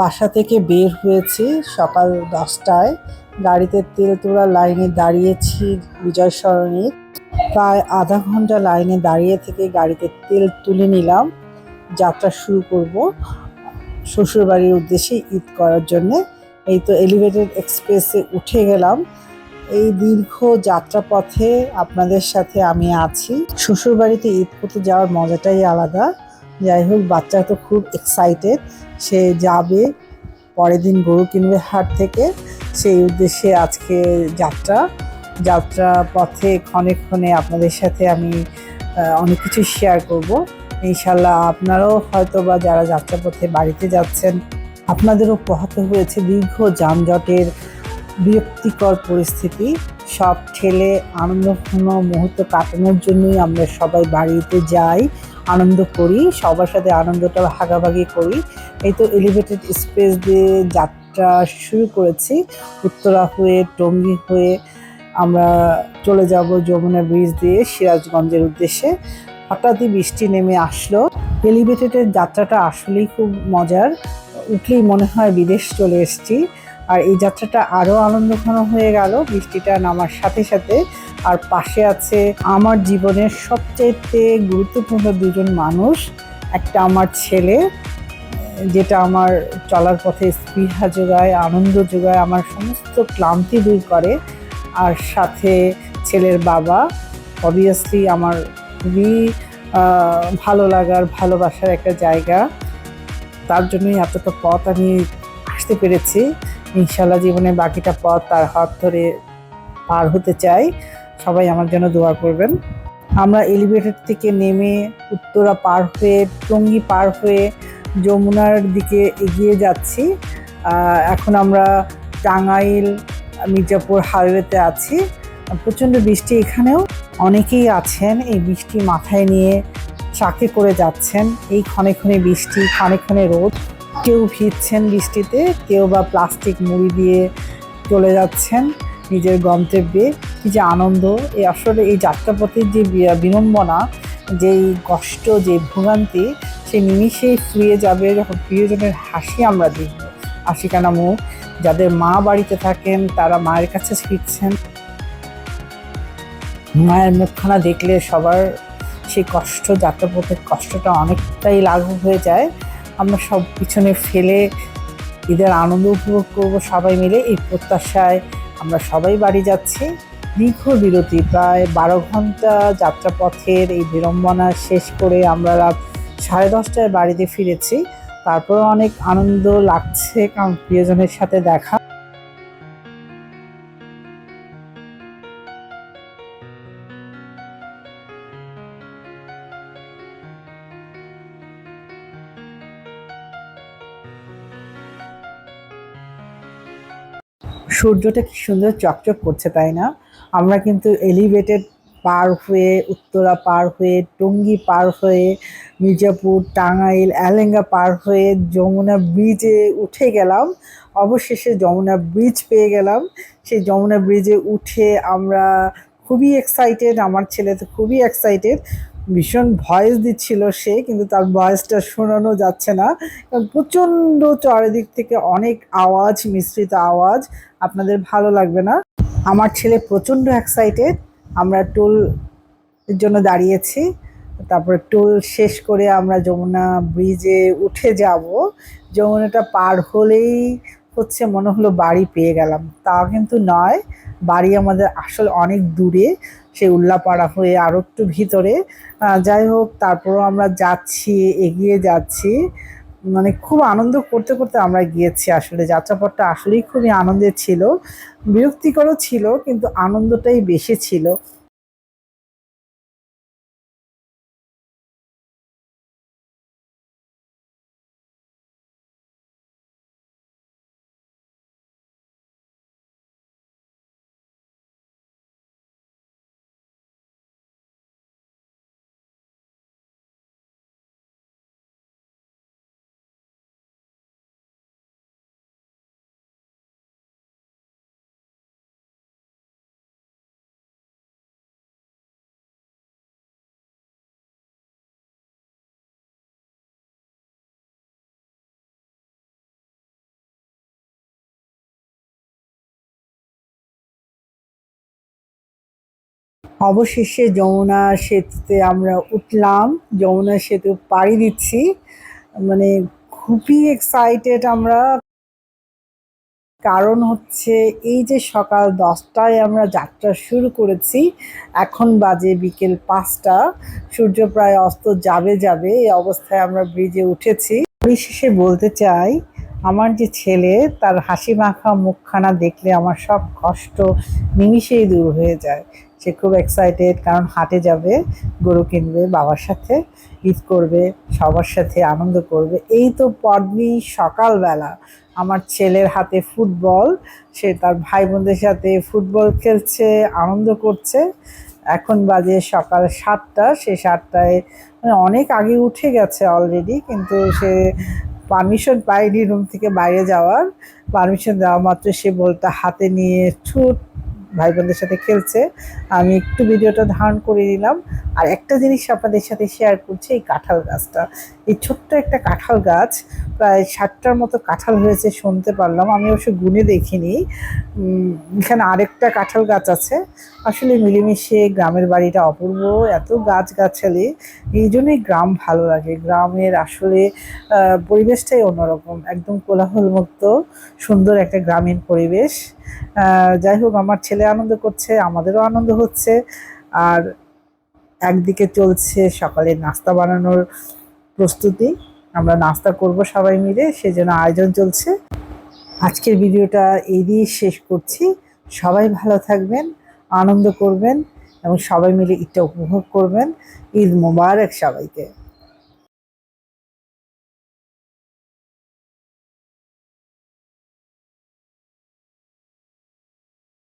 বাসা থেকে বের হয়েছি সকাল দশটায়। গাড়িতে তেল তোলা লাইনে দাঁড়িয়েছি বিজয় সরণির প্রায় আধা ঘণ্টা লাইনে দাঁড়িয়ে থেকে গাড়িতে তেল তুলে নিলাম। যাত্রা শুরু করব শ্বশুরবাড়ির উদ্দেশ্যে ঈদ করার জন্য। এই তো এলিভেটেড এক্সপ্রেসে উঠে গেলাম। এই দীর্ঘ যাত্রাপথে আপনাদের সাথে আমি আছি। শ্বশুরবাড়িতে ঈদ করতে যাওয়ার মজাটাই আলাদা। যাই হোক, বাচ্চা তো খুব এক্সাইটেড সে যাবে, পরের দিন গরু কিনবে হাট থেকে। সেই উদ্দেশ্যে আজকে যাত্রা। যাত্রা পথে ক্ষণে ক্ষণে আপনাদের সাথে আমি অনেক কিছু শেয়ার করব। ইনশাল্লাহ আপনারাও হয়তো বা যারা যাত্রাপথে বাড়িতে যাচ্ছেন, আপনাদেরও পোহাতে হয়েছে দীর্ঘ যানজটের বিরক্তিকর পরিস্থিতি। সব ঠেলে আনন্দঘন মুহূর্ত কাটানোর জন্যই আমরা সবাই বাড়িতে যাই, আনন্দ করি, সবার সাথে আনন্দটা ভাগাভাগি করি। এই তো এলিভেটেড স্পেস দিয়ে যাত্রা শুরু করেছি। উত্তরা হয়ে, টঙ্গী হয়ে আমরা চলে যাব যমুনা ব্রিজ দিয়ে সিরাজগঞ্জের উদ্দেশ্যে। হঠাৎই বৃষ্টি নেমে আসলো। এলিভেটেডের যাত্রাটা আসলেই খুব মজার। উঠলেই মনে হয় বিদেশ চলে এসেছি। আর এই যাত্রাটা আরও আনন্দঘন হয়ে গেল। বৃষ্টিটা নামার সাথে সাথে। আর পাশে আছে আমার জীবনের সবচাইতে গুরুত্বপূর্ণ দুজন মানুষ। একটা আমার ছেলে, যেটা আমার চলার পথে স্পৃহা যোগায়, আনন্দ যোগায়, আমার সমস্ত ক্লান্তি দূর করে। আর সাথে ছেলের বাবা। অবভিয়াসলি আমার খুবই ভালো লাগার, ভালোবাসার একটা জায়গা। তার জন্যই এতটা পথ আমি আসতে পেরেছি। ইনশাল্লাহ জীবনে বাকিটা পথ তার হাত ধরে পার হতে চাই। সবাই আমার জন্য দোয়া করবেন। আমরা এলিভেটর থেকে নেমে উত্তরা পার হয়ে, টঙ্গী পার হয়ে যমুনার দিকে এগিয়ে যাচ্ছি। এখন আমরা টাঙ্গাইল, মির্জাপুর হাইওয়েতে আছি। প্রচণ্ড বৃষ্টি এখানেও অনেকেই আছেন। এই বৃষ্টি মাথায় নিয়ে ট্রাকে করে যাচ্ছেন। এই ক্ষণে ক্ষণে বৃষ্টি, ক্ষণে ক্ষণে রোদ। কেউ ভিজছেন বৃষ্টিতে, কেউ বা প্লাস্টিক মুড়ি দিয়ে চলে যাচ্ছেন নিজের গন্তব্যে। কি যে আনন্দ। এই আসলে এই যাত্রাপথের যে বিড়ম্বনা, যেই কষ্ট যে ভোগান্তি, সেই নিমিষেই ফুরিয়ে যাবে যখন প্রিয়জনের হাসি আমরা দেখব। হাসিকানা মুখ যাদের মা বাড়িতে থাকেন, তারা মায়ের কাছে ফিরছেন। মায়ের মুখখানা দেখলে সবার সেই কষ্ট, যাত্রাপথের কষ্টটা অনেকটাই লাঘব হয়ে যায়। আমরা সব পিছনে ফেলে ঈদের আনন্দ উপভোগ করব সবাই মিলে। এই প্রত্যাশায় আমরা সবাই বাড়ি যাচ্ছি। দীর্ঘ বিরতি, প্রায় বারো ঘণ্টা যাত্রাপথের এই বিড়ম্বনা শেষ করে আমরা রাত সাড়ে দশটায় বাড়িতে ফিরেছি। তারপরে অনেক আনন্দ লাগছে কারণ প্রিয়জনের সাথে দেখা সূর্যটা কি সুন্দর চকচক করছে, তাই না? আমরা কিন্তু এলিভেটেড পার হয়ে, উত্তরা পার হয়ে, টঙ্গী পার হয়ে, মির্জাপুর, টাঙ্গাইল অ্যালেঙ্গা পার হয়ে যমুনা ব্রিজে উঠে গেলাম। অবশেষে যমুনা ব্রিজ পেয়ে গেলাম। সেই যমুনা ব্রিজে উঠে আমরা খুবই এক্সাইটেড আমার ছেলে তো খুবই এক্সাইটেড ভীষণ ভয়েস দিচ্ছিল সে, কিন্তু তার ভয়েসটা শোনানো যাচ্ছে না। কারণ প্রচণ্ড চারিদিক থেকে অনেক আওয়াজ, মিশ্রিত আওয়াজ। আপনাদের ভালো লাগবে না? আমার ছেলে প্রচণ্ড এক্সাইটেড আমরা টোল জন্য দাঁড়িয়েছি। তারপরে টোল শেষ করে আমরা যমুনা ব্রিজে উঠে যাব। যমুনাটা পার হলেই হচ্ছে মনে হলো বাড়ি পেয়ে গেলাম। তা কিন্তু নয়, বাড়ি আমাদের আসলে অনেক দূরে। সেই উল্লাপাড়া হয়ে আরও একটু ভিতরে। যাই হোক, তারপরও আমরা যাচ্ছি, এগিয়ে যাচ্ছি। মানে খুব আনন্দ করতে করতে আমরা গিয়েছি আসলে। যাত্রাপথটা আসলেই খুবই আনন্দের ছিল। বিরক্তিকরও ছিল, কিন্তু আনন্দটাই বেশি ছিল। অবশেষে যমুনা সেতুতে আমরা উঠলাম। যমুনা সেতু পাড়ি দিচ্ছি। মানে খুবই এক্সাইটেড আমরা। কারণ হচ্ছে এই যে সকাল দশটায় আমরা যাত্রা শুরু করেছি, এখন বাজে বিকেল পাঁচটা। সূর্য প্রায় অস্ত যাবে যাবে এই অবস্থায় আমরা ব্রিজে উঠেছি। পরিশেষে বলতে চাই আমার যে ছেলে, তার হাসি মাখা মুখখানা দেখলে আমার সব কষ্ট নিমিষেই দূর হয়ে যায়। সে খুব এক্সাইটেড কারণ হাটে যাবে, গরু কিনবে, বাবার সাথে ঈদ করবে, সবার সাথে আনন্দ করবে। এই তো পরদিন সকালবেলা আমার ছেলের হাতে ফুটবল, সে তার ভাই বোনদের সাথে ফুটবল খেলছে, আনন্দ করছে। এখন বাজে সকাল সাতটা, সে সাতটায় মানে অনেক আগে উঠে গেছে অলরেডি কিন্তু সে পারমিশন পায়নি রুম থেকে বাইরে যাওয়ার। পারমিশন দেওয়া মাত্র সে বলটা হাতে নিয়ে ছুট ভাই বোনদের সাথে খেলছে, আমি একটু ভিডিওটা ধারণ করে নিলাম। আর একটা জিনিস আপনাদের সাথে শেয়ার করছি, এই কাঁঠাল গাছটা। এই ছোট্ট একটা কাঁঠাল গাছ, প্রায় ষাটটার মতো কাঁঠাল হয়েছে শুনতে পারলাম। আমি অবশ্য গুনে দেখিনি। এখানে আরেকটা কাঁঠাল গাছ আছে। আসলে মিলেমিশে গ্রামের বাড়িটা অপূর্ব, এত গাছ গাছালি এই জন্যই গ্রাম ভালো লাগে। গ্রামের আসলে পরিবেশটাই অন্যরকম। একদম কোলাহলমুক্ত, সুন্দর একটা গ্রামীণ পরিবেশ। যাই হোক, আমার ছেলে আনন্দ করছে, আমাদেরও আনন্দ হচ্ছে। আর একদিকে চলছে সকালে নাস্তা বানানোর প্রস্তুতি। আমরা নাস্তা করব সবাই মিলে, সেজন্য আয়োজন চলছে। আজকের ভিডিওটা এই দিয়ে শেষ করছি। সবাই ভালো থাকবেন, আনন্দ করবেন, এবং সবাই মিলে ঈদটা উপভোগ করবেন। ঈদ মোবারক সবাইকে।